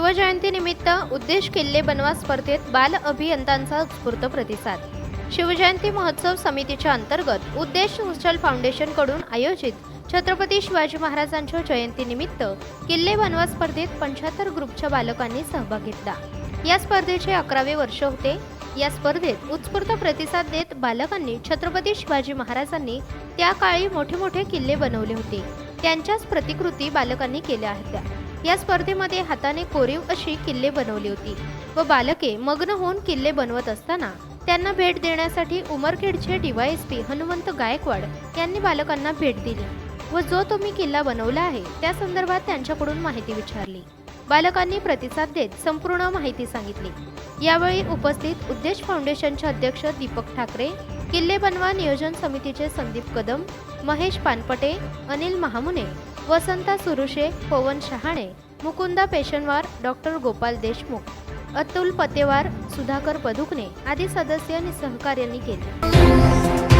शिवजयंतीनिमित्त उद्देश किल्ले बनवा स्पर्धेत बाल अभियंत्यांचा उत्स्फूर्त प्रतिसाद. शिवजयंती महोत्सव समितीच्या अंतर्गत उद्देश सोशल फाउंडेशनकडून आयोजित छत्रपती शिवाजी महाराजांच्या जयंतीनिमित्त किल्ले बनवा स्पर्धेत पंच्याहत्तर ग्रुपच्या बालकांनी सहभाग घेतला. या स्पर्धेचे अकरावे वर्ष होते. या स्पर्धेत उत्स्फूर्त प्रतिसाद देत बालकांनी छत्रपती शिवाजी महाराजांनी त्या काळी मोठे मोठे किल्ले बनवले होते. त्यांच्याच प्रतिकृती बालकांनी केल्या होत्या. या स्पर्धेमध्ये हाताने कोरीव अशी किल्ले बनवली होती व बालके मग्न होऊन किल्ले बनवत असताना त्यांना भेट देण्यासाठी उमरखेडचे डीवायएसपी हनुमंत गायकवाड यांनी बालकांना भेट दिली व जो तुम्ही किल्ला बनवला आहे त्या संदर्भात त्यांच्याकडून माहिती विचारली. बालकांनी प्रतिसाद देत संपूर्ण माहिती सांगितली. यावेळी उपस्थित उद्देश फाउंडेशनचे अध्यक्ष दीपक ठाकरे किल्ले बनवा नियोजन समितीचे संदीप कदम महेश पानपटे अनिल महामुने वसंता सुरुशे पवन शहाणे मुकुंदा पेशनवार डॉक्टर गोपाल देशमुख अतुल पतेवार सुधाकर पदुकणे आदी सदस्य आणि सहकार्यांनी केले.